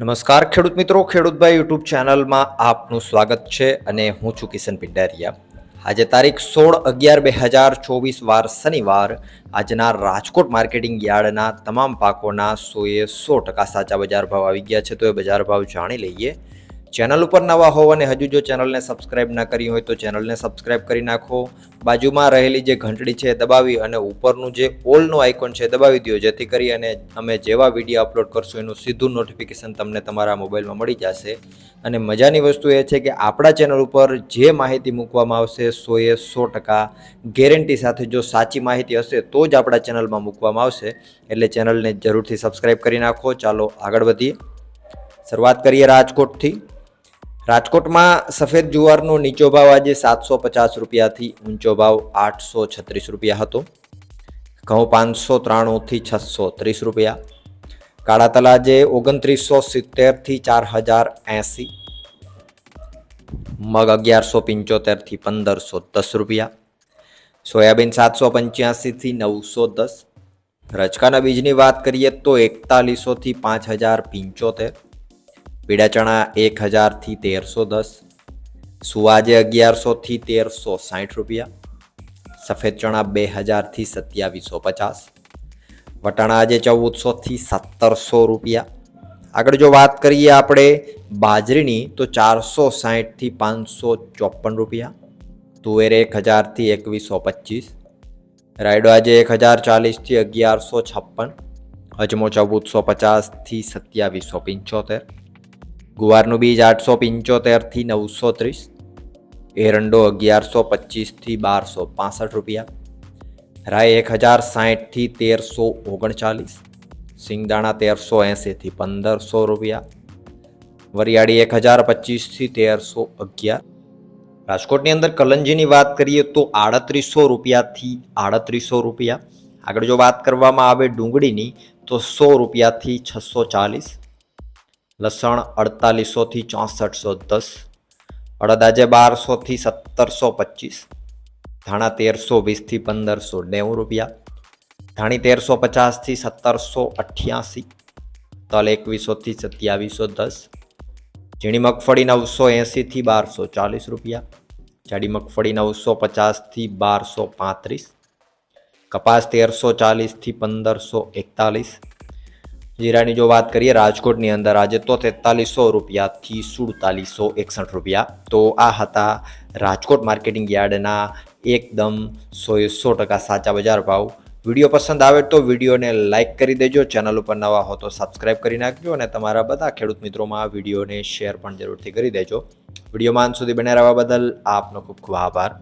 નમસ્કાર, ખેડૂત મિત્રો. ખેડૂતભાઈ યુટ્યુબ ચેનલમાં આપનું સ્વાગત છે અને હું છું કિશન પિંડારિયા. આજે તારીખ સોળ અગિયાર બે હજાર ચોવીસ, વાર શનિવાર. આજના રાજકોટ માર્કેટિંગ યાર્ડના તમામ પાકોના સોએ સો ટકા સાચા બજાર ભાવ આવી ગયા છે. તો એ બજાર ભાવ જાણી લઈએ. ચેનલ ઉપર નવા હોવ અને હજુ જો ચેનલને સબસ્ક્રાઇબ ના કરી હોય તો ચેનલને સબસ્ક્રાઇબ કરી નાખો. બાજુમાં રહેલી જે ઘંટડી છે દબાવી અને ઉપરનું જે ઓલનું આઇકોન છે દબાવી દો જેથી કરી અને અમે જેવા વીડિયો અપલોડ કરશું, એનું સીધું નોટિફિકેશન તમને તમારા મોબાઈલમાં મળી જશે. અને મજાની વસ્તુ એ છે કે આપણા ચેનલ ઉપર જે માહિતી મૂકવામાં આવશે, સો એ સો ટકા ગેરંટી સાથે જો સાચી માહિતી હશે, તો જ આપણા ચેનલમાં મૂકવામાં આવશે. એટલે ચેનલને જરૂરથી સબસ્ક્રાઈબ કરી નાખો. ચાલો આગળ વધીએ. શરૂઆત કરીએ રાજકોટથી. રાજકોટમાં સફેદ જુવારનો નીચો ભાવ આજે સાતસો પચાસ રૂપિયાથી ઊંચો ભાવ આઠસો છત્રીસ રૂપિયા હતો. ઘઉં પાંચસો ત્રાણુંથી છસો ત્રીસ રૂપિયા. કાળા તલાજે ઓગણત્રીસો સિત્તેરથી ચાર હજાર એંસી. મગ અગિયારસો પંચોતેરથી પંદરસો દસ રૂપિયા. સોયાબીન સાતસો પંચ્યાસીથી નવસો દસ. રચકાના બીજની વાત કરીએ તો એકતાલીસોથી પાંચ હજાર પંચોતેર. પીળા ચણા એક હજારથી તેરસો દસ, સુવાજે અગિયારસોથી તેરસો સાઠ રૂપિયા, સફેદ ચણા બે હજારથી સત્યાવીસો પચાસ, વટાણા આજે ચૌદસોથી સત્તરસો રૂપિયા. આગળ જો વાત કરીએ આપણે બાજરીની, તો ચારસો સાઠથી પાંચસો ચોપન રૂપિયા, તુવેર એક હજારથી એકવીસો પચીસ, રાયડો આજે એક હજાર ચાલીસથી અગિયારસો છપ્પન, અજમો ચૌદસો પચાસથી સત્યાવીસો પંચોતેર ગુવારનું બીજ આઠસો પંચોતેરથી નવસો ત્રીસ, એરંડો અગિયારસો પચીસથી બારસો પાસઠ રૂપિયા રાય એક હજાર સાહીઠથી તેરસો ઓગણચાલીસ, સિંગદાણા તેરસો એંસીથી પંદરસો રૂપિયા, વરિયાળી એક હજાર પચીસથી તેરસો અગિયાર. રાજકોટની અંદર કલંજીની વાત કરીએ તો આડત્રીસો રૂપિયાથી આડત્રીસો રૂપિયા. આગળ જો વાત કરવામાં આવે ડુંગળીની તો સો રૂપિયાથી છસો ચાલીસ. લસણ અડતાલીસોથી ચોસઠસો દસ અડદ આજે બારસોથી સત્તરસો પચીસ, ધાણા તેરસો વીસથી પંદરસો નેવું રૂપિયા, ધાણી તેરસો પચાસથી સત્તરસો અઠ્યાસી, તલ એકવીસોથી સત્યાવીસો દસ, ઝીણી મગફળી નવસો એંસીથી બારસો ચાલીસ રૂપિયા, જાડી મગફળી નવસો પચાસથી બારસો પાંત્રીસ, કપાસ તેરસો ચાલીસથી પંદરસો એકતાલીસ જીરાની જો વાત કરીએ, રાજકોટની અંદર આજે તો તેતાલીસો રૂપિયાથી સુડતાલીસો એકસઠ રૂપિયા. તો આ હતા રાજકોટ માર્કેટિંગ યાર્ડના એકદમ સોએ સો ટકા સાચા બજાર ભાવ. વીડિયો પસંદ આવે તો વિડીયોને લાઇક કરી દેજો. ચેનલ ઉપર નવા હો તો સબસ્ક્રાઇબ કરી નાખજો અને તમારા બધા ખેડૂત મિત્રોમાં વિડીયોને શેર પણ જરૂરથી કરી દેજો. વિડીયોમાં અંત સુધી બને રહેવા બદલ આપનો ખૂબ ખૂબ આભાર.